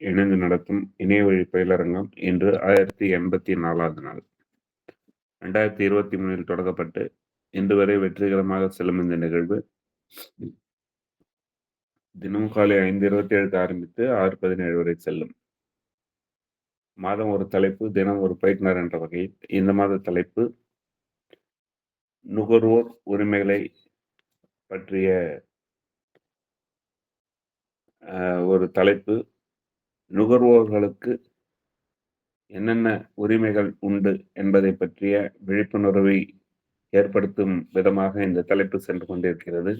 இணைந்து நடத்தும் இணையவழி பயிலரங்கம் இன்று ஆயிரத்தி எண்பத்தி நாலாவது நாள். ரெண்டாயிரத்தி இருபத்தி மூணில் தொடங்கப்பட்டு இன்று வரை வெற்றிகரமாக செல்லும் இந்த நிகழ்வு. தினமும் காலை ஐந்து இருபத்தி ஏழுக்கு ஆரம்பித்து ஆறு பதினேழு வரை செல்லும். மாதம் ஒரு தலைப்பு தினம் ஒரு பயிற்றுனர் என்ற வகையில் இந்த மாத தலைப்பு நுகர்வோர் உரிமைகளை பற்றிய ஒரு தலைப்பு நுகர்வோர்களுக்கு என்னென்ன உரிமைகள் உண்டு என்பதை பற்றிய விழிப்புணர்வை ஏற்படுத்தும் விதமாக இந்த தலைப்பு சென்று கொண்டிருக்கிறது.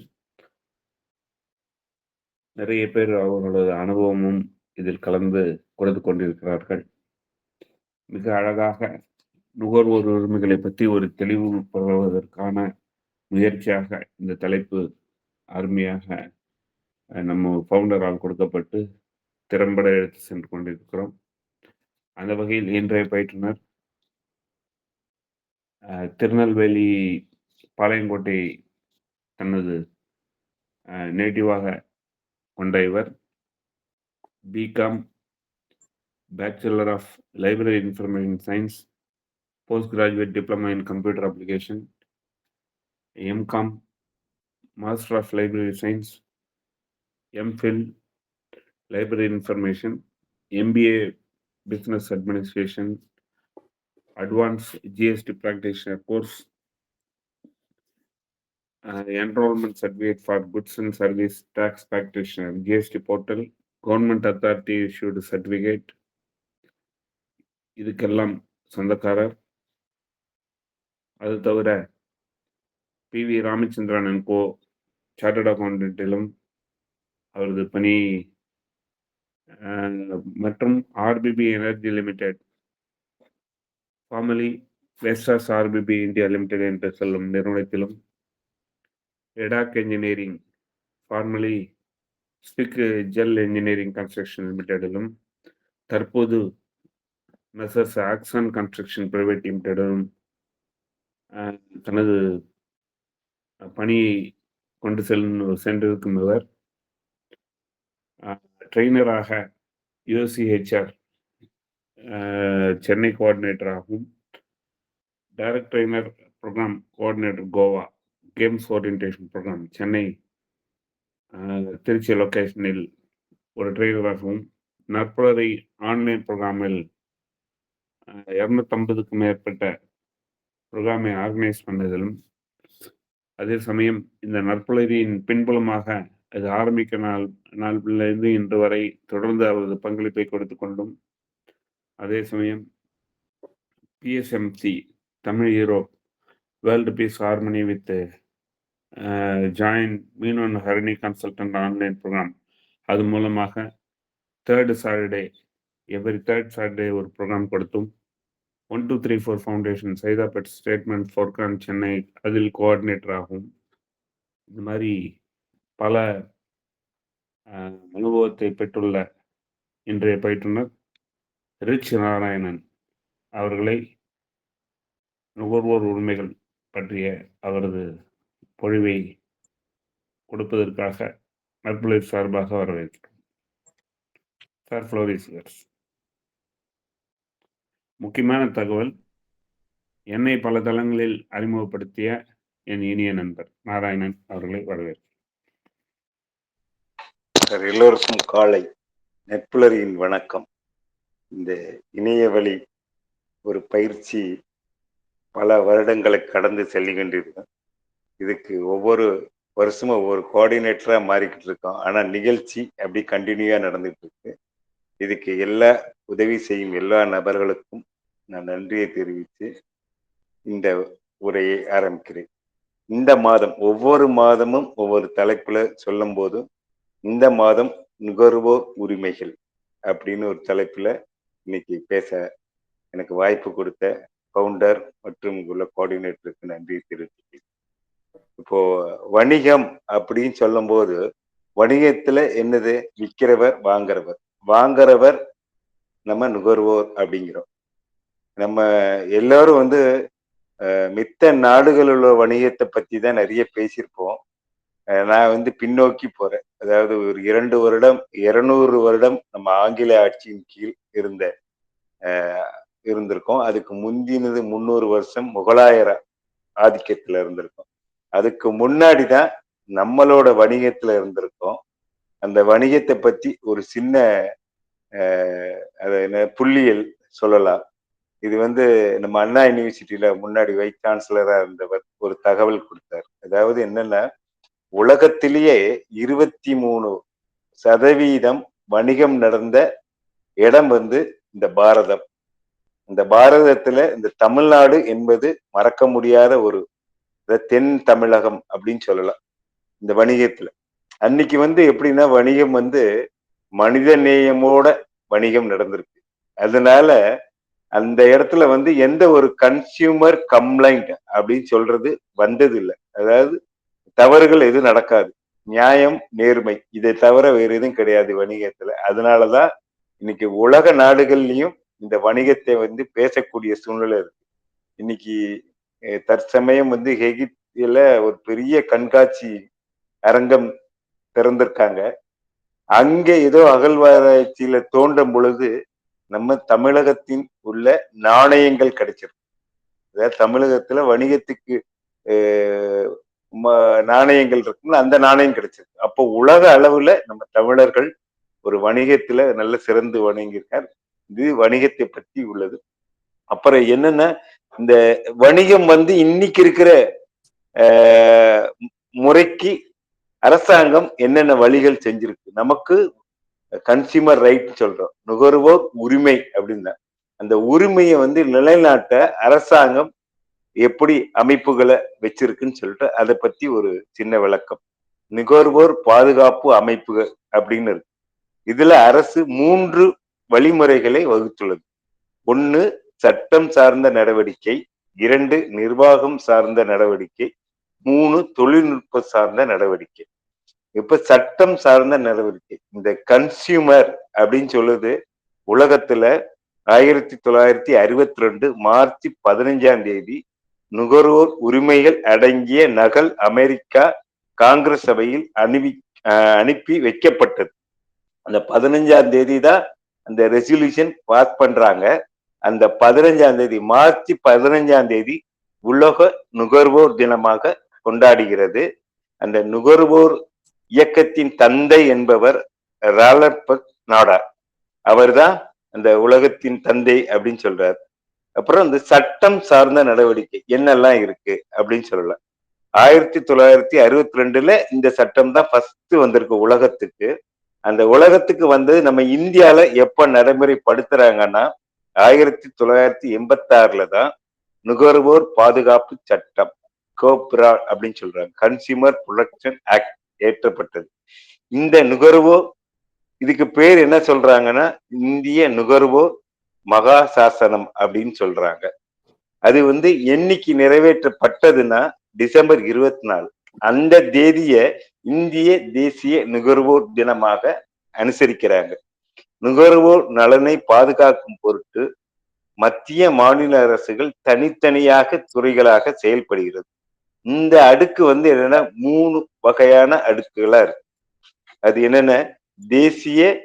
நிறைய பேர் அவர்களது அனுபவமும் இதில் கலந்து கொடுத்து கொண்டிருக்கிறார்கள். மிக அழகாக நுகர்வோர் உரிமைகளை பற்றி ஒரு தெளிவு பெறுவதற்கான முயற்சியாக இந்த தலைப்பு அருமையாக நம்ம ஃபவுண்டரால் கொடுக்கப்பட்டு திறம்பட எடுத்து சென்று கொண்டிருக்கிறோம். அந்த வகையில் இன்றைய பயிற்றுனர் திருநெல்வேலி பாளையங்கோட்டை தனது நேட்டிவாக கொண்ட இவர். BCom bachelor of library information science post graduate diploma in computer application MCom master of library science MPhil library information MBA business administration advance GST practitioner course enrolment certificate for goods and service tax practitioner GST portal government authority issued certificate இதுக்கெல்லாம் சொந்தக்காரர். அது தவிர P V Ramachandran Co chartered அக்கௌண்டன்ட்டிலும் அவரது பணி மற்றும் RPP energy limited formerly Vestas RPP India limited என்று சொல்லும் நிறுவனத்திலும் எடாக் engineering formerly SPIC JEL engineering construction லிமிடெடிலும் தற்போது மெசர்ஸ் ஆக்சன் கன்ஸ்ட்ரக்ஷன் பிரைவேட் லிமிடெடும் தனது பணியை கொண்டு செல்லும் சென்றிருக்கும் இவர். ட்ரெயினராக UCHR Chennai கோஆர்டினேட்டராகவும் direct trainer programme coordinator Goa games orientation programme Chennai Tiruchi லொக்கேஷனில் ஒரு ட்ரெயினராகவும் நற்புலரை ஆன்லைன் ப்ரோக்ராமில் இரநூத்தம்பதுக்கும் மேற்பட்ட ப்ரோக்ராமை ஆர்கனைஸ் பண்ணதிலும் அதே சமயம் இந்த நற்புலரியின் பின்புலமாக அது ஆரம்பிக்க நாள் நாளிலிருந்து இன்று வரை தொடர்ந்து அவரது பங்களிப்பை கொடுத்து கொண்டும் அதே சமயம் PSMC Tamil Europe world peace harmony with join மீனோன் ஹரணி கன்சல்டன்ட் ஆன்லைன் ப்ரோக்ராம் அது மூலமாக third Saturday every third Saturday ஒரு ப்ரோக்ராம் கொடுத்தும். One two three four foundation Saidapet statement ஃபோர்கான் Chennai அதில் கோஆர்டினேட்டர் ஆகும். இந்த மாதிரி பல அனுபவத்தை பெற்றுள்ள இன்றைய பயிற்றுனர் ரிச் நாராயணன் அவர்களை நுகர்வோர் உரிமைகள் பற்றிய அவரது பொழிவை கொடுப்பதற்காக நற்புலை சார்பாக வரவேற்கிறோம். சார் ஃப்ளோரிசியர்ஸ் முக்கியமான தகவல் என்னை பல தளங்களில் அறிமுகப்படுத்திய என் இனிய நண்பர் நாராயணன் அவர்களை வரவேற்கிறேன் சார் எல்லோருக்கும் காலை நெற்புலரியின் வணக்கம். இந்த இணைய வழி ஒரு பயிற்சி பல வருடங்களை கடந்து செல்லுகின்றது இதுக்கு ஒவ்வொரு வருஷமும் ஒவ்வொரு கோஆர்டினேட்டராக மாறிக்கிட்டு இருக்கோம் ஆனால் நிகழ்ச்சி அப்படி கண்டினியூவாக நடந்துட்டு இருக்கு இதுக்கு எல்லா உதவி செய்யும் எல்லா நபர்களுக்கும் நான் நன்றியை தெரிவித்து இந்த உரையை ஆரம்பிக்கிறேன். இந்த மாதம் ஒவ்வொரு மாதமும் ஒவ்வொரு தலைப்புல சொல்லும் போதும் இந்த மாதம் நுகர்வோர் உரிமைகள் அப்படின்னு ஒரு தலைப்புல இன்னைக்கு பேச எனக்கு வாய்ப்பு கொடுத்த ஃபவுண்டர் மற்றும் உள்ள கோஆர்டினேட்டருக்கு நன்றி தெரிவித்துக்கிறேன் இப்போ வணிகம் அப்படின்னு சொல்லும் போது வணிகத்துல என்னது? விற்கிறவர் வாங்குறவர். வாங்குறவர் நம்ம நுகர்வோர் அப்படிங்கிறோம். நம்ம எல்லாரும் வந்து மித்த நாடுகளில் உள்ள வணிகத்தை பத்தி தான் நிறைய பேசியிருப்போம். நான் வந்து பின்னோக்கி போறேன். அதாவது ஒரு இரண்டு வருடம் இருநூறு வருடம் நம்ம ஆங்கில ஆட்சியின் கீழ் இருந்த இருந்திருக்கோம். அதுக்கு முந்தினது முந்நூறு வருஷம் முகலாயர ஆதிக்கத்துல இருந்திருக்கோம். அதுக்கு முன்னாடி தான் நம்மளோட வணிகத்துல இருந்திருக்கோம். அந்த வணிகத்தை பத்தி ஒரு சின்ன அது என்ன புள்ளியல் சொல்லலாம். இது வந்து நம்ம அண்ணா யூனிவர்சிட்டியில முன்னாடி வைஸ் சான்சலரா இருந்தவர் ஒரு தகவல் கொடுத்தார். அதாவது என்னன்னா உலகத்திலேயே இருபத்தி மூணு சதவீதம் வணிகம் நடந்த இடம் வந்து இந்த பாரதம். இந்த பாரதத்துல இந்த தமிழ்நாடு என்பது மறக்க முடியாத ஒரு தென் தமிழகம் அப்படின்னு சொல்லலாம். இந்த வணிகத்துல. அன்னைக்கு வந்து எப்படின்னா வணிகம் வந்து மனித நேயமோட வணிகம் நடந்திருக்கு. அதனால அந்த இடத்துல வந்து எந்த ஒரு கன்சியூமர் கம்ப்ளைண்ட் அப்படின்னு சொல்றது வந்தது இல்லை அதாவது தவறுகள் எதுவும் நடக்காது. நியாயம் நேர்மை. இதை தவிர வேறு எதுவும் கிடையாது வணிகத்துல. அதனாலதான் இன்னைக்கு உலக நாடுகள்லயும் இந்த வணிகத்தை வந்து பேசக்கூடிய சூழ்நிலை இருக்கு. இன்னைக்கு தற்சமயம் வந்து ஹெகித்தில ஒரு பெரிய கண்காட்சி அரங்கம் திறந்திருக்காங்க. அங்கே ஏதோ அகழ்வாராய்ச்சியில தோண்டும் பொழுது நம்ம தமிழகத்தின் உள்ள நாணயங்கள் கிடைச்சிருக்கு. அதாவது தமிழகத்துல வணிகத்துக்கு நாணயங்கள் இருக்குல்ல அந்த நாணயம் கிடைச்சிருக்கு. அப்போ உலக அளவுல நம்ம தமிழர்கள் ஒரு வணிகத்துல நல்ல சிறந்து வணங்கியிருக்கார். இது வணிகத்தை பற்றி உள்ளது. அப்புறம் என்னன்னா இந்த வணிகம் வந்து இன்னைக்கு இருக்கிற முறைக்கு அரசாங்கம் என்னென்ன வழிகள் செஞ்சிருக்கு? நமக்கு கன்சியூமர் ரைட் சொல்றோம். நுகர்வோர் உரிமை அப்படின்னா அந்த உரிமையை வந்து நிலைநாட்ட அரசாங்கம் எப்படி அமைப்புகளை வச்சிருக்குன்னு சொல்லிட்டு அதை பத்தி ஒரு சின்ன விளக்கம். நுகர்வோர் பாதுகாப்பு அமைப்புகள் அப்படின்னு இருக்கு. இதுல அரசு மூன்று வழிமுறைகளை வகுத்துள்ளது. ஒன்னு சட்டம் சார்ந்த நடவடிக்கை. இரண்டு நிர்வாகம் சார்ந்த நடவடிக்கை. மூணு தொழில்நுட்ப சார்ந்த நடவடிக்கை. இப்ப சட்டம் சார்ந்த நடவடிக்கை. இந்த கன்சியூமர் அப்படின்னு சொல்லுது உலகத்துல ஆயிரத்தி தொள்ளாயிரத்தி அறுபத்தி ரெண்டு மார்ச் பதினஞ்சாம் தேதி நுகர்வோர் உரிமைகள் அடங்கிய நகல் அமெரிக்கா காங்கிரஸ் சபையில் அனுப்பி அஹ் அனுப்பி வைக்கப்பட்டது. அந்த பதினஞ்சாம் தேதி தான் அந்த ரெசல்யூஷன் பாஸ் பண்றாங்க. அந்த பதினஞ்சாம் தேதி மார்ச் பதினஞ்சாம் தேதி உலக நுகர்வோர் தினமாக கொண்டாடுகிறது. அந்த நுகர்வோர் இயக்கத்தின் தந்தை என்பவர் ராலர்பக் நாடார். அவர்தான் அந்த உலகத்தின் தந்தை அப்படின்னு சொல்றார். அப்புறம் இந்த சட்டம் சார்ந்த நடவடிக்கை என்னெல்லாம் இருக்கு அப்படின்னு சொல்லலாம் ஆயிரத்தி தொள்ளாயிரத்தி அறுபத்தி ரெண்டுல இந்த சட்டம் தான் ஃபர்ஸ்ட் வந்திருக்கு உலகத்துக்கு. அந்த உலகத்துக்கு வந்து நம்ம இந்தியால எப்ப நடைமுறைப்படுத்துறாங்கன்னா ஆயிரத்தி தொள்ளாயிரத்தி எண்பத்தி ஆறுல தான் நுகர்வோர் பாதுகாப்பு சட்டம் கோப்ரா அப்படின்னு சொல்றாங்க. கன்சியூமர் ப்ரொடக்ஷன் ஆக்ட் ஏற்றப்பட்டது. இந்த நுகர்வோர் இதுக்கு பேர் என்ன சொல்றாங்கன்னா இந்திய நுகர்வோர் மகா சாசனம் அப்படின்னு சொல்றாங்க. அது வந்து என்னைக்கு நிறைவேற்றப்பட்டதுன்னா டிசம்பர் இருபத்தி நாலு அந்த தேதிய இந்திய தேசிய நுகர்வோர் தினமாக அனுசரிக்கிறாங்க. நுகர்வோர் நலனை பாதுகாக்கும் பொருட்டு மத்திய மாநில அரசுகள் தனித்தனியாக துறைகளாக செயல்படுகிறது. இந்த அடுக்கு வந்து என்னன்னா மூணு வகையான அடுக்குகளா இருக்கு. அது என்னென்ன? தேசிய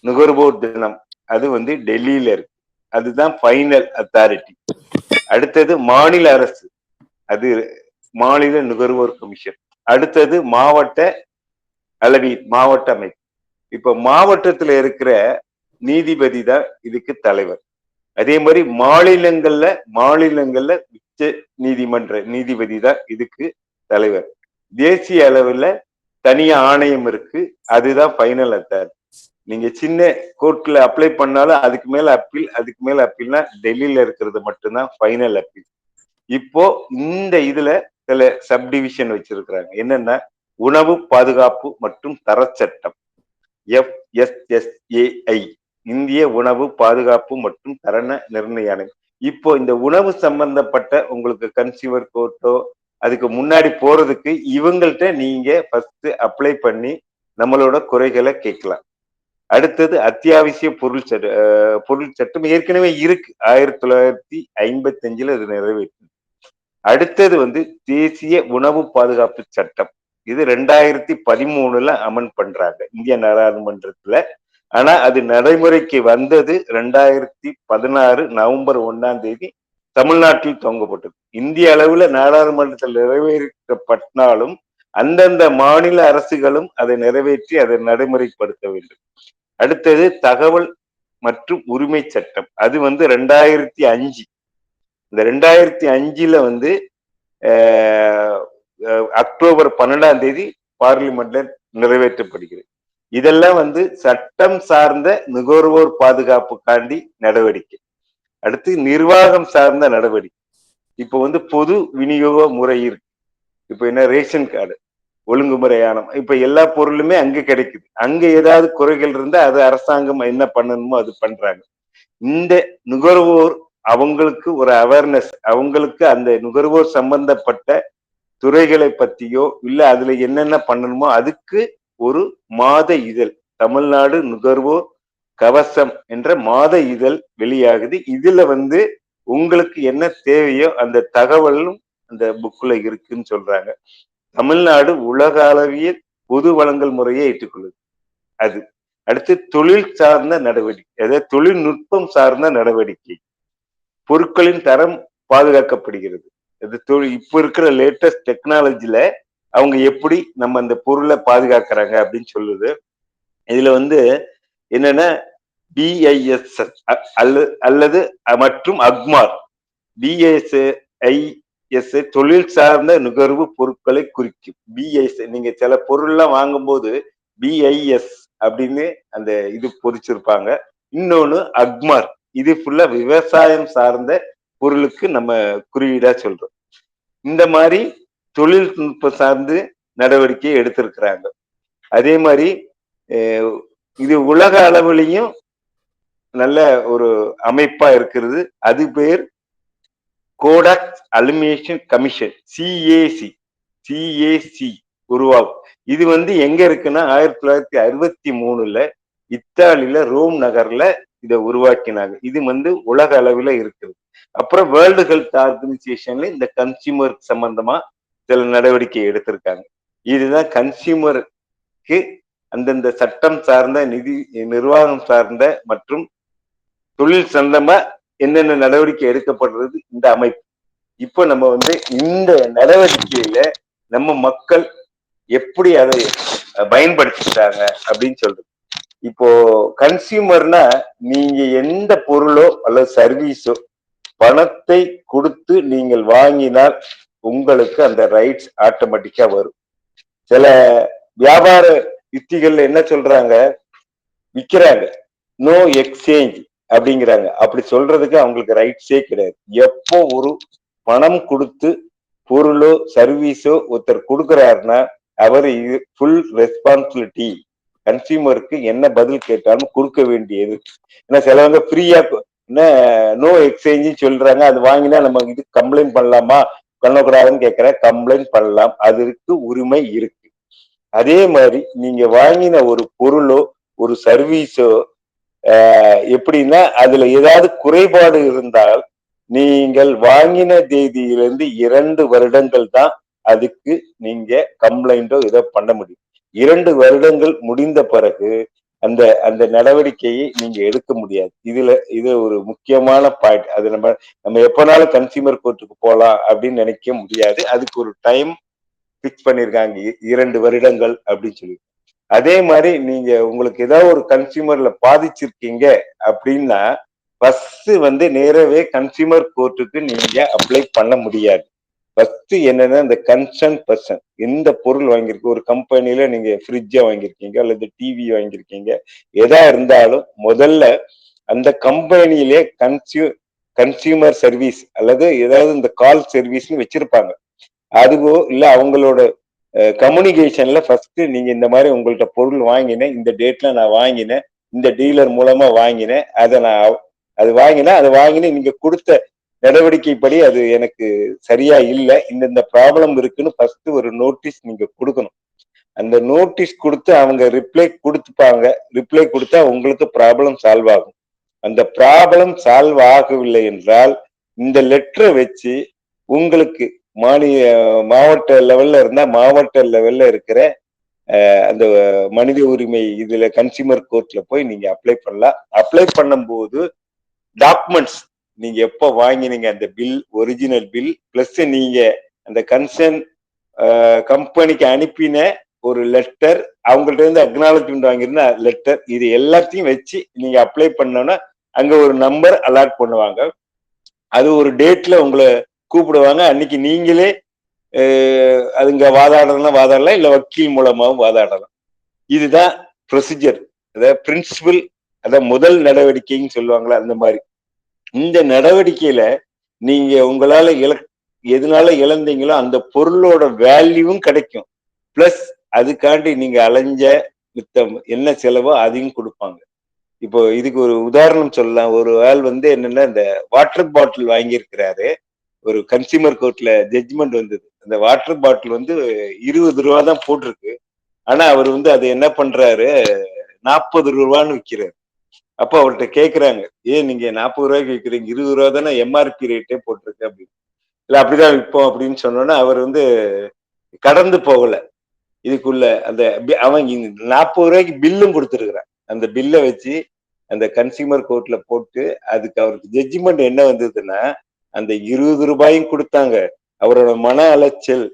நுகர்வோர் தினம் அது வந்து டெல்லியில இருக்கு. அதுதான் ஃபைனல் அத்தாரிட்டி அடுத்தது மாநில அரசு. அது மாநில நுகர்வோர் கமிஷன் அடுத்தது மாவட்ட அளவி மாவட்ட அமைப்பு. இப்ப மாவட்டத்துல இருக்கிற நீதிபதி தான் இதுக்கு தலைவர். அதே மாதிரி மாநிலங்கள்ல மாநிலங்கள்ல உச்ச நீதிமன்ற நீதிபதி தான் இதுக்கு தலைவர். தேசிய அளவுல தனியா ஆணையம் இருக்கு. அதுதான் ஃபைனல் அத்தாரிட்டி நீங்க சின்ன கோர்ட்ல அப்ளை பண்ணாலும் அதுக்கு மேல அப்பீல் அதுக்கு மேல அப்பீல்னா டெல்லியில இருக்கிறது மட்டும்தான் ஃபைனல் அப்பீல் இப்போ இந்த இதுல சில சப்டிவிஷன் வச்சிருக்கிறாங்க. என்னன்னா உணவு பாதுகாப்பு மற்றும் தரச்சட்டம். எஃப்எஸ்எஸ்ஏஐ இந்திய உணவு பாதுகாப்பு மற்றும் தரண நிர்ணய ஆணையம் இப்போ இந்த உணவு சம்பந்தப்பட்ட உங்களுக்கு கன்சியூமர் கோர்ட்டோ அதுக்கு முன்னாடி போறதுக்கு இவங்கள்ட்ட நீங்க ஃபர்ஸ்ட் அப்ளை பண்ணி நம்மளோட குறைகளை கேட்கலாம். அடுத்தது அத்தியாவசிய பொருள் சட்ட பொருள் சட்டம் ஏற்கனவே இருக்கு. ஆயிரத்தி தொள்ளாயிரத்தி ஐம்பத்தி அஞ்சுல அது நிறைவேற்று அடுத்தது வந்து தேசிய உணவு பாதுகாப்பு சட்டம். இது ரெண்டாயிரத்தி பதிமூணுல அமன் பண்றாங்க. இந்திய நாடாளுமன்றத்துல. ஆனா அது நடைமுறைக்கு வந்தது ரெண்டாயிரத்தி பதினாறு நவம்பர் ஒன்னாம் தேதி தமிழ்நாட்டில் துவங்கப்பட்டது. இந்திய அளவுல நாடாளுமன்றத்தில் நிறைவேற்றப்பட்டாலும் அந்தந்த மாநில அரசுகளும் அதை நிறைவேற்றி அதை நடைமுறைப்படுத்த வேண்டும் அடுத்தது தகவல் மற்றும் உரிமை சட்டம். அது வந்து ரெண்டாயிரத்தி அஞ்சு. இந்த ரெண்டாயிரத்தி அஞ்சுல வந்து அக்டோபர் பன்னெண்டாம் தேதி பார்லிமெண்ட்ல நிறைவேற்றப்படுகிறது. இதெல்லாம் வந்து சட்டம் சார்ந்த நுகர்வோர் பாதுகாப்புக்காண்டி நடவடிக்கை. அடுத்து நிர்வாகம் சார்ந்த நடவடிக்கை. இப்போ வந்து பொது விநியோக முறை இருக்கு. இப்போ என்ன ரேஷன் கார்டு. ஒழுங்குமுறையான இப்ப எல்லா பொருளுமே அங்க கிடைக்குது. அங்க ஏதாவது குறைகள் இருந்தா அது அரசாங்கம் என்ன பண்ணணுமோ அது பண்றாங்க. இந்த நுகர்வோர் அவங்களுக்கு ஒரு அவேர்னஸ் அவங்களுக்கு அந்த நுகர்வோர் சம்பந்தப்பட்ட துறைகளை பத்தியோ இல்ல அதுல என்னென்ன பண்ணணுமோ அதுக்கு ஒரு மாத இதழ். தமிழ்நாடு நுகர்வோர் கவசம் என்ற மாத இதழ் வெளியாகுது. இதுல வந்து உங்களுக்கு என்ன தேவையோ அந்த தகவலும் அந்த புக்ல இருக்குன்னு சொல்றாங்க. தமிழ்நாடு உலக அளவிய பொது வழங்கல் முறையை ஏற்றுக்கொள்ளுது. அது அடுத்து தொழில் சார்ந்த நடவடிக்கை அதாவது தொழில்நுட்பம் சார்ந்த நடவடிக்கை. பொருட்களின் தரம் பாதுகாக்கப்படுகிறது. அது தொழில் இப்ப இருக்கிற லேட்டஸ்ட் டெக்னாலஜியில அவங்க எப்படி நம்ம அந்த பொருளை பாதுகாக்கிறாங்க அப்படின்னு சொல்லுது. இதுல வந்து என்னன்னா பிஐஎஸ் அல்லது அல்லது மற்றும் அக்மார். பிஎஸ் ஐ எஸ் தொழில் சார்ந்த நுகர்வு பொருட்களை குறிக்கும். பிஐஎஸ் நீங்க சில பொருள்லாம் வாங்கும்போது பிஐஎஸ் அப்படின்னு அந்த இது பொறிச்சிருப்பாங்க. இன்னொன்னு அக்மார். இது ஃபுல்லா விவசாயம் சார்ந்த பொருளுக்கு நம்ம குறியீடா சொல்றோம். இந்த மாதிரி தொழில்நுட்பம் சார்ந்து நடவடிக்கை எடுத்திருக்கிறாங்க. அதே மாதிரி இது உலக அளவுலையும் நல்ல ஒரு அமைப்பா இருக்கிறது. அது பேர் கோடாக் அலுமினேஷன் கமிஷன் சிஏசி சிஏசி உருவாகும். இது வந்து எங்க இருக்குன்னா ஆயிரத்தி தொள்ளாயிரத்தி அறுபத்தி மூணுல இத்தாலியில ரோம் நகர்ல இதை உருவாக்கினாங்க. இது வந்து உலக அளவில் இருக்குது. அப்புறம் வேர்ல்டு ஹெல்த் ஆர்கனைசேஷன்ல இந்த கன்சியூமர் சம்பந்தமா சில நடவடிக்கை எடுத்திருக்காங்க. இதுதான் கன்சியூமருக்கு அந்தந்த சட்டம் சார்ந்த நிதி நிர்வாகம் சார்ந்த மற்றும் தொழில் சந்தமா என்னென்ன நடவடிக்கை எடுக்கப்படுறது இந்த அமைப்பு. இப்போ நம்ம வந்து இந்த நடவடிக்கையில நம்ம மக்கள் எப்படி அதை பயன்படுத்திட்டாங்க அப்படின்னு சொல்றது. இப்போ கன்சியூமர்னா நீங்க எந்த பொருளோ அல்லது சர்வீஸோ பணத்தை கொடுத்து நீங்கள் வாங்கினால் உங்களுக்கு அந்த ரைட்ஸ் ஆட்டோமேட்டிக்கா வரும். சில வியாபார யுத்திகள் என்ன சொல்றாங்க? விற்கிறாங்க நோ எக்ஸ்சேஞ்ச் அப்படிங்கிறாங்க. அப்படி சொல்றதுக்கு அவங்களுக்கு ரைட்ஸே கிடையாது. எப்போ ஒரு பணம் கொடுத்து பொருளோ சர்வீஸோ ஒருத்தர் கொடுக்குறாருன்னா அவர் இது ஃபுல் ரெஸ்பான்சிபிலிட்டி கன்சியூமருக்கு என்ன பதில் கேட்டாலும் கொடுக்க வேண்டியது. ஏன்னா சிலவங்க ஃப்ரீயா என்ன நோ எக்ஸ்சேஞ்சு சொல்றாங்க. அது வாங்கினா நம்ம இது கம்ப்ளைண்ட் பண்ணலாமா? பண்ணக்கூடாதுன்னு கேட்கிற கம்ப்ளைண்ட் பண்ணலாம். அதற்கு உரிமை இருக்கு. அதே மாதிரி நீங்க வாங்கின ஒரு பொருளோ ஒரு சர்வீஸோ எப்படின்னா அதுல ஏதாவது குறைபாடு இருந்தால் நீங்கள் வாங்கின தேதியிலிருந்து இரண்டு வருடங்கள் தான் அதுக்கு நீங்க கம்ப்ளைண்டோ இதை பண்ண முடியும். இரண்டு வருடங்கள் முடிந்த பிறகு அந்த அந்த நடவடிக்கையை நீங்க எடுக்க முடியாது. இதுல இது ஒரு முக்கியமான பாயிண்ட் அது நம்ம நம்ம எப்பனாலும் கன்சியூமர் கோர்ட்டுக்கு போகலாம் அப்படின்னு நினைக்க முடியாது. அதுக்கு ஒரு டைம் பிக்ஸ் பண்ணிருக்காங்க. இரண்டு வருடங்கள் அப்படின்னு சொல்லி அதே மாதிரி நீங்க உங்களுக்கு ஏதாவது ஒரு கன்சியூமர்ல பாதிச்சிருக்கீங்க அப்படின்னா ஃபர்ஸ்ட் வந்து நேரவே கன்சியூமர் கோர்ட்டுக்கு நீங்க அப்ளை பண்ண முடியாது. ஃபர்ஸ்ட் என்னன்னா இந்த கன்சர்ன் பர்சன் எந்த பொருள் வாங்கியிருக்கு ஒரு கம்பெனில நீங்க ஃப்ரிட்ஜை வாங்கியிருக்கீங்க அல்லது டிவி வாங்கியிருக்கீங்க எதா இருந்தாலும் முதல்ல அந்த கம்பெனியிலே கன்சியூ கன்சியூமர் சர்வீஸ் அல்லது ஏதாவது இந்த கால் சர்வீஸ்னு வச்சிருப்பாங்க. அதுவோ இல்ல அவங்களோட கம்யூனிகேஷன்ல ஃபர்ஸ்ட் நீங்க இந்த மாதிரி உங்கள்கிட்ட பொருள் வாங்கினேன் இந்த டேட்ல நான் வாங்கினேன் இந்த டீலர் மூலமா வாங்கினேன் அதை நான் அது வாங்கினேன் அதை வாங்கினேன் நீங்க கொடுத்த நடவடிக்கைப்படி அது எனக்கு சரியா இல்லை. இந்தந்த ப்ராப்ளம் இருக்குன்னு ஃபர்ஸ்ட் ஒரு நோட்டீஸ் நீங்க கொடுக்கணும். அந்த நோட்டீஸ் கொடுத்து அவங்க ரிப்ளை கொடுத்துப்பாங்க. ரிப்ளை கொடுத்தா உங்களுக்கு ப்ராப்ளம் சால்வ் ஆகும். அந்த ப்ராப்ளம் சால்வ் ஆகவில்லை என்றால் இந்த லெட்டரை வச்சு உங்களுக்கு மாநில மாவட்ட லெவல்ல இருந்தா மாவட்ட லெவல்ல இருக்கிற அந்த மனித உரிமை இதுல கன்சியூமர் கோர்ட்ல போய் நீங்க அப்ளை பண்ணலாம். அப்ளை பண்ணும்போது டாக்குமெண்ட்ஸ் நீங்க எப்போ வாங்கினீங்க அந்த பில் ஒரிஜினல் பில் பிளஸ் நீங்க அந்த கன்சர்ன் கம்பெனிக்கு அனுப்பின ஒரு லெட்டர் அவங்கள்ட்ட இருந்து அக்னாலஜ்மெண்ட் வாங்கியிருந்த லெட்டர் இது எல்லாத்தையும் வச்சு நீங்க அப்ளை பண்ணோன்னா அங்க ஒரு நம்பர் அலாட் பண்ணுவாங்க. அது ஒரு டேட்ல உங்களை கூப்பிடுவாங்க. அன்னைக்கு நீங்களே அதுங்க வாதாடலாம் வாதாடலாம் இல்லை வக்கீல் மூலமாகவும் வாதாடலாம். இதுதான் ப்ரொசீஜர் அதாவது பிரின்சிபல் அதான் முதல் நடவடிக்கைன்னு சொல்லுவாங்களா அந்த மாதிரி. இந்த நடவடிக்கையில நீங்க உங்களால இழ எதனால இழந்தீங்களோ அந்த பொருளோட வேல்யூவும் கிடைக்கும். பிளஸ் அதுக்காண்டி நீங்க அலைஞ்ச மித்தம் என்ன செலவோ அதையும் கொடுப்பாங்க. இப்போ இதுக்கு ஒரு உதாரணம் சொல்லலாம். ஒரு ஆள் வந்து என்னன்னா இந்த வாட்டர் பாட்டில் வாங்கியிருக்கிறாரு. ஒரு கன்சியூமர் கோர்ட்ல ஜட்ஜ்மெண்ட் வந்தது. அந்த வாட்டர் பாட்டில் வந்து இருபது ரூபா தான் போட்டிருக்கு. ஆனா அவர் வந்து அதை என்ன பண்றாரு? நாற்பது ரூபான்னு விற்கிறாரு அப்போ அவர்கிட்ட கேக்குறாங்க ஏன் நீங்க நாற்பது ரூபாய்க்கு விற்கிறீங்க இருபது ரூபா தானே எம்ஆர்பி ரேட்டே போட்டிருக்கு அப்படின்னு. இல்ல அப்படிதான் விற்போம் அப்படின்னு சொன்னோன்னா அவர் வந்து கடந்து போகல. இதுக்குள்ள அந்த அவன் நாற்பது ரூபாய்க்கு பில்லும் கொடுத்துருக்குறான் அந்த பில்லை வச்சு அந்த கன்சியூமர் கோர்ட்ல போட்டு அதுக்கு அவருக்கு ஜட்ஜ்மெண்ட் என்ன வந்ததுன்னா அந்த இருபது ரூபாயும் கொடுத்தாங்க. அவரோட மன அலைச்சல்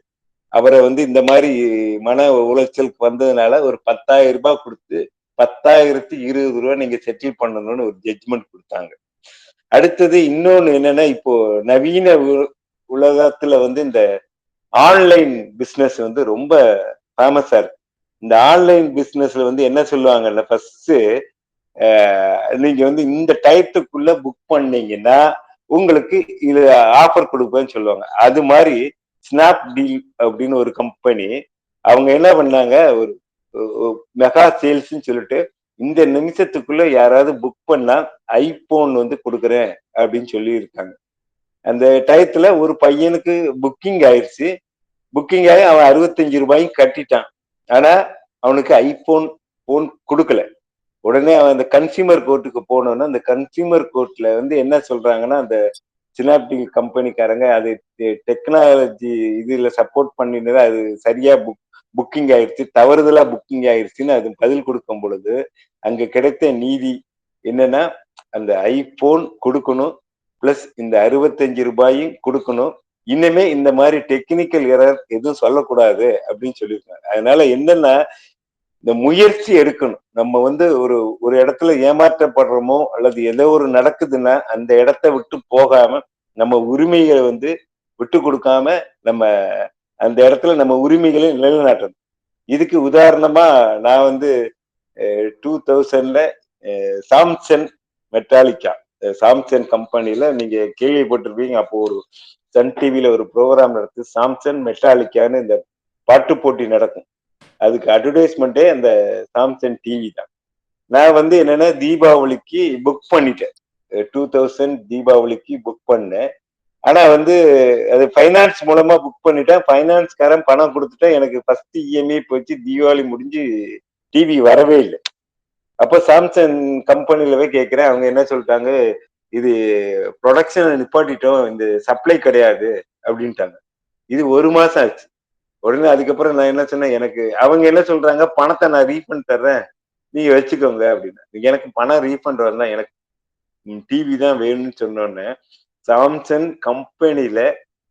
அவரை வந்து இந்த மாதிரி மன உளைச்சலுக்கு வந்ததுனால ஒரு பத்தாயிரம் ரூபாய் கொடுத்து பத்தாயிரத்தி இருபது ரூபாய் நீங்க செட்டில் பண்ணணும்னு ஒரு ஜட்ஜ்மெண்ட் கொடுத்தாங்க. அடுத்தது இன்னொன்னு என்னன்னா இப்போ நவீன உ- உலகத்துல வந்து இந்த ஆன்லைன் பிஸ்னஸ் வந்து ரொம்ப ஃபேமஸா இருக்கு. இந்த ஆன்லைன் பிஸ்னஸ்ல வந்து என்ன சொல்லுவாங்கல்ல ஃபர்ஸ்ட் நீங்க வந்து இந்த டயத்துக்குள்ள புக் பண்ணீங்கன்னா உங்களுக்கு இது ஆஃபர் கொடுப்பேன்னு சொல்லுவாங்க. அது மாதிரி ஸ்னாப் டீல் அப்படின்னு ஒரு கம்பெனி அவங்க என்ன பண்ணாங்க? ஒரு மெகா சேல்ஸ்ன்னு சொல்லிட்டு இந்த நிமிஷத்துக்குள்ள யாராவது புக் பண்ணா ஐபோன் வந்து கொடுக்குறேன் அப்படின்னு சொல்லி இருக்காங்க அந்த டயத்துல ஒரு பையனுக்கு புக்கிங் ஆயிடுச்சு புக்கிங் ஆகி அவன் அறுபத்தஞ்சு ரூபாயும் கட்டிட்டான். ஆனா அவனுக்கு ஐபோன் போன் கொடுக்கல. உடனே அவன் அந்த கன்சியூமர் கோர்ட்டுக்கு போனோன்னா அந்த கன்சியூமர் கோர்ட்ல வந்து என்ன சொல்றாங்கன்னா அந்த சினாப்டிக் கம்பெனிக்காரங்க அது டெக்னாலஜி இதுல சப்போர்ட் பண்ணினது அது சரியா புக் புக்கிங் ஆயிடுச்சு தவறுதலா புக்கிங் ஆயிடுச்சுன்னு அது பதில் கொடுக்கும் பொழுது அங்க கிடைத்த நீதி என்னன்னா அந்த ஐபோன் கொடுக்கணும் பிளஸ் இந்த அறுபத்தஞ்சு ரூபாயும் கொடுக்கணும். இனிமே இந்த மாதிரி டெக்னிக்கல் எரர் எதுவும் சொல்லக்கூடாது அப்படின்னு சொல்லியிருக்காங்க. அதனால என்னன்னா இந்த முயற்சி எடுக்கணும். நம்ம வந்து ஒரு ஒரு இடத்துல ஏமாற்றப்படுறோமோ அல்லது ஏதோ ஒரு நடக்குதுன்னா அந்த இடத்த விட்டு போகாம நம்ம உரிமைகளை வந்து விட்டு கொடுக்காம நம்ம அந்த இடத்துல நம்ம உரிமைகளை நிலைநாட்டணும். இதுக்கு உதாரணமா நான் வந்து டூ தௌசண்ட்ல சாம்சங் மெட்டாலிக்கா சாம்சங் கம்பெனில நீங்க கேள்விப்பட்டிருப்பீங்க. அப்போ ஒரு சன் டிவியில ஒரு ப்ரோக்ராம் நடத்து சாம்சங் மெட்டாலிக்கான்னு இந்த பாட்டு போட்டி நடக்கும். அதுக்கு அட்வர்டைஸ்மெண்ட்டே அந்த சாம்சங் டிவி தான். நான் வந்து என்னன்னா தீபாவளிக்கு புக் பண்ணிட்டேன். டூ தௌசண்ட் தீபாவளிக்கு புக் பண்ணேன். ஆனா வந்து அது ஃபைனான்ஸ் மூலமா புக் பண்ணிட்டேன். ஃபைனான்ஸ்காரன் பணம் கொடுத்துட்டேன். எனக்கு ஃபர்ஸ்ட் இஎம்ஐ போச்சு. தீபாவளி முடிஞ்சு டிவி வரவே இல்லை. அப்போ சாம்சங் கம்பெனில போய் கேட்கிறேன். அவங்க என்ன சொல்லிட்டாங்க? இது ப்ரொடக்ஷன் நிப்பாட்டிட்டோம். இந்த சப்ளை கிடையாது. அப்படின்ட்டாங்க. இது ஒரு மாசம் ஆச்சு. உடனே அதுக்கப்புறம் நான் என்ன சொன்னேன் எனக்கு அவங்க என்ன சொல்றாங்க பணத்தை நான் ரீஃபண்ட் தர்றேன். நீங்க வச்சுக்கோங்க அப்படின்னு. எனக்கு பணம் ரீஃபண்ட் வரலாம் எனக்கு டிவி தான் வேணும்னு சொன்னோன்னே சாம்சங் கம்பெனியில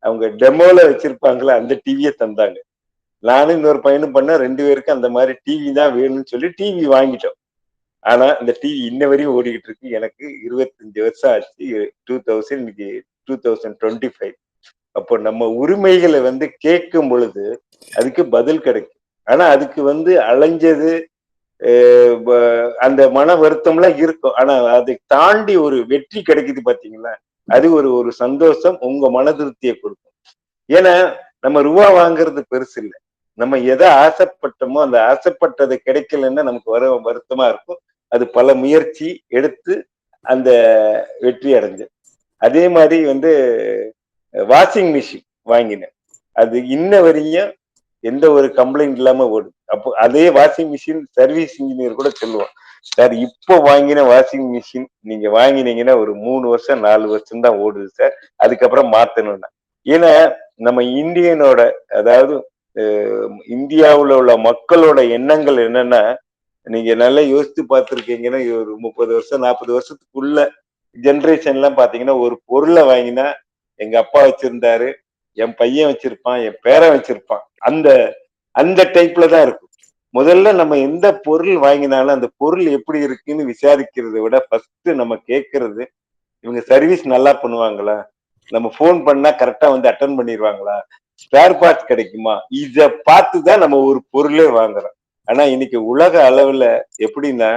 அவங்க டெமோல வச்சிருப்பாங்களே அந்த டிவியை தந்தாங்க. நானும் இன்னொரு பையனும் பண்ண ரெண்டு பேருக்கும் அந்த மாதிரி டிவி தான் வேணும்னு சொல்லி டிவி வாங்கிட்டோம். ஆனா இந்த டிவி இன்ன வரையும் ஓடிக்கிட்டு இருக்கு. எனக்கு இருபத்தஞ்சு வருஷம் ஆச்சு. டூ தௌசண்ட் இன்னைக்கு டூ தௌசண்ட் டுவெண்ட்டி ஃபைவ் அப்போ நம்ம உரிமைகளை வந்து கேட்கும் பொழுது அதுக்கு பதில் கிடைக்கும். ஆனா அதுக்கு வந்து அலைஞ்சது அந்த மன வருத்தம்லாம் இருக்கும். ஆனா அதை தாண்டி ஒரு வெற்றி கிடைக்குது பாத்தீங்களா அது ஒரு ஒரு சந்தோஷம் உங்க மன திருப்தியை கொடுக்கும். ஏன்னா நம்ம ரூபா வாங்குறது பெருசு இல்லை. நம்ம எதை ஆசைப்பட்டோமோ அந்த ஆசைப்பட்டது கிடைக்கலன்னா நமக்கு வர வருத்தமா இருக்கும். அது பல முயற்சி எடுத்து அந்த வெற்றி அடைஞ்சு. அதே மாதிரி வந்து வாஷிங் மிஷின் வாங்கினேன். அது இன்ன வரையும் எந்த ஒரு கம்ப்ளைண்ட் இல்லாம ஓடுது அப்போ அதே வாஷிங் மிஷின் சர்வீஸ் இன்ஜினியர் கூட சொல்லுவான் சார் இப்போ வாங்கின வாஷிங் மிஷின் நீங்க வாங்கினீங்கன்னா ஒரு மூணு வருஷம் நாலு வருஷம் தான் ஓடுது சார் அதுக்கப்புறம் மாத்தணும்னா. ஏன்னா நம்ம இந்தியனோட அதாவது இந்தியாவில் உள்ள மக்களோட எண்ணங்கள் என்னன்னா நீங்க நல்லா யோசித்து பார்த்துருக்கீங்கன்னா ஒரு முப்பது வருஷம் நாற்பது வருஷத்துக்குள்ள ஜென்ரேஷன்லாம் பார்த்தீங்கன்னா ஒரு பொருளை வாங்கினா எங்க அப்பா வச்சிருந்தாரு என் பையன் வச்சிருப்பான் என் பேரன் வச்சிருப்பான். அந்த அந்த டைப்ல தான் இருக்கும். முதல்ல நம்ம எந்த பொருள் வாங்கினாலும் அந்த பொருள் எப்படி இருக்குன்னு விசாரிக்கிறதை விட ஃபர்ஸ்ட் நம்ம கேட்கறது இவங்க சர்வீஸ் நல்லா பண்ணுவாங்களா? நம்ம ஃபோன் பண்ணா கரெக்டா வந்து அட்டன் பண்ணிடுவாங்களா? ஸ்பேர் பார்ட்ஸ் கிடைக்குமா? இத பார்த்து தான் நம்ம ஒரு பொருளே வாங்குறோம். ஆனா இன்னைக்கு உலக அளவுல எப்படின்னா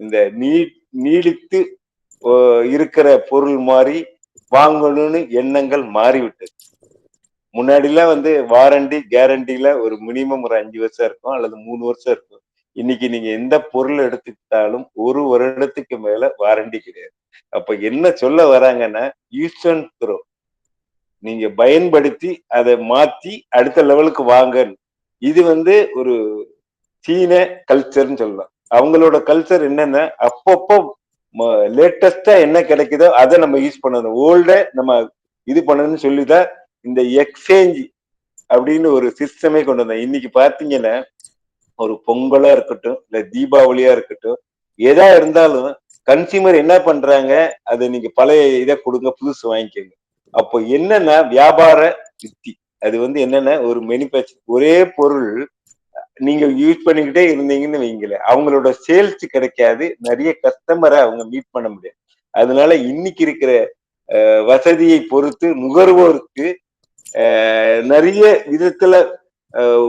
இந்த நீ நீடித்து ஓ, இருக்கிற பொருள் மாதிரி வாங்கணும்னு எண்ணங்கள் மாறிவிட்டது. முன்னாடிலாம் வந்து வாரண்டி கேரண்டில ஒரு மினிமம் ஒரு அஞ்சு வருஷம் இருக்கும் அல்லது மூணு வருஷம் இருக்கும். இன்னைக்கு நீங்க எந்த பொருள் எடுத்துக்கிட்டாலும் ஒரு வருடத்துக்கு மேல வாரண்டி கிடையாது. அப்ப என்ன சொல்ல வராங்கன்னா யூஸ் அண்ட் த்ரோ நீங்க பயன்படுத்தி அதை மாத்தி அடுத்த லெவலுக்கு வாங்க இது வந்து ஒரு சீன கல்ச்சர்னு சொல்லலாம். அவங்களோட கல்ச்சர் என்னன்னா அப்பப்போ லேட்டஸ்டா என்ன கிடைக்குதோ அதை நம்ம யூஸ் பண்ணணும். ஓல்ட நம்ம இது பண்ணணும்னு சொல்லிதான் இந்த எக்ஸ்சேஞ்ச் அப்படின்னு ஒரு சிஸ்டமே கொண்டு வந்தேன். இன்னைக்கு பாத்தீங்கன்னா ஒரு பொங்கலா இருக்கட்டும் இல்ல தீபாவளியா இருக்கட்டும் எதா இருந்தாலும் கன்சியூமர் என்ன பண்றாங்க அதை நீங்க பழைய இதை கொடுங்க புதுசு வாங்கிக்கோங்க. அப்போ என்னன்னா வியாபார யுக்தி அது வந்து என்னன்னா ஒரு மேனுபேக்சர் ஒரே பொருள் நீங்க யூஸ் பண்ணிக்கிட்டே இருந்தீங்கன்னு வைங்களேன். அவங்களோட சேல்ஸ் கிடைக்காது. நிறைய கஸ்டமரை அவங்க மீட் பண்ண முடியாது. அதனால இன்னைக்கு இருக்கிற அஹ், வசதியை பொறுத்து நுகர்வோருக்கு நிறைய விதத்துல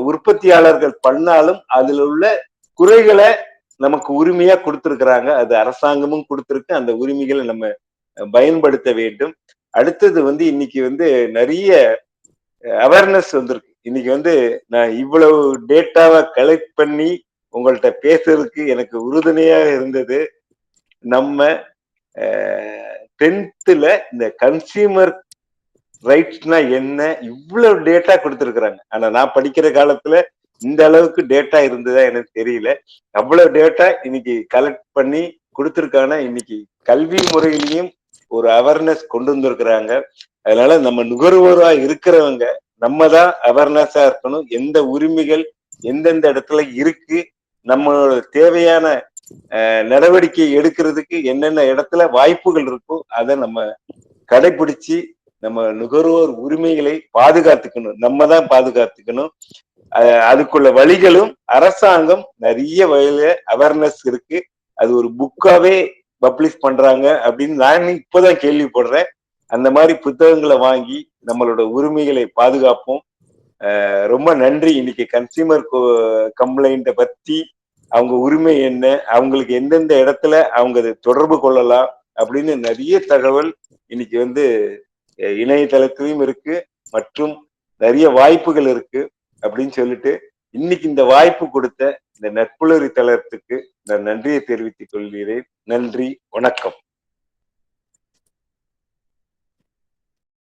உற்பத்தியாளர்கள் பண்ணாலும் அதுல உள்ள குறைகளை நமக்கு உரிமையா கொடுத்திருக்கிறாங்க. அது அரசாங்கமும் கொடுத்துருக்கு. அந்த உரிமைகளை நம்ம பயன்படுத்த வேண்டும். அடுத்தது வந்து இன்னைக்கு வந்து நிறைய அவேர்னஸ் வந்திருக்கு. இன்னைக்கு வந்து நான் இவ்வளவு டேட்டாவை கலெக்ட் பண்ணி உங்கள்கிட்ட பேசுறதுக்கு எனக்கு உறுதுணையாக இருந்தது. நம்ம டென்த்துல இந்த கன்சியூமர் ரைட்ஸ்னா என்ன? இவ்வளவு டேட்டா கொடுத்துருக்குறாங்க. ஆனா நான் படிக்கிற காலத்துல இந்த அளவுக்கு டேட்டா இருந்ததா எனக்கு தெரியல. அவ்வளவு டேட்டா இன்னைக்கு கலெக்ட் பண்ணி கொடுத்துருக்கான? இன்னைக்கு கல்வி முறையிலையும் ஒரு அவேர்னஸ் கொண்டு வந்திருக்கிறாங்க. அதனால நம்ம நுகர்வோரா இருக்கிறவங்க நம்ம தான் அவேர்னஸா இருக்கணும். எந்த உரிமைகள் எந்தெந்த இடத்துல இருக்கு நம்மளோட தேவையான நடவடிக்கை எடுக்கிறதுக்கு என்னென்ன இடத்துல வாய்ப்புகள் இருக்கோ அதை நம்ம கடைபிடிச்சு நம்ம நுகர்வோர் உரிமைகளை பாதுகாத்துக்கணும். நம்ம தான் பாதுகாத்துக்கணும் அதுக்குள்ள வழிகளும் அரசாங்கம் நிறைய வகையில அவேர்னஸ் இருக்கு. அது ஒரு புக்காவே பப்ளிஷ் பண்றாங்க அப்படின்னு நான் இப்போதான் கேள்விப்படுறேன். அந்த மாதிரி புத்தகங்களை வாங்கி நம்மளோட உரிமைகளை பாதுகாப்போம். ரொம்ப நன்றி. இன்னைக்கு கன்சியூமர் கம்ப்ளைண்ட்டை பத்தி அவங்க உரிமை என்ன அவங்களுக்கு எந்தெந்த இடத்துல அவங்க அதை தொடர்பு கொள்ளலாம் அப்படின்னு நிறைய தகவல் இன்னைக்கு வந்து இணையதளத்திலையும் இருக்கு மற்றும் நிறைய வாய்ப்புகள் இருக்கு அப்படின்னு சொல்லிட்டு இன்னைக்கு இந்த வாய்ப்பு கொடுத்த இந்த நட்புணரி தளத்துக்கு நான் நன்றியை தெரிவித்துக் கொள்கிறேன். நன்றி. வணக்கம்.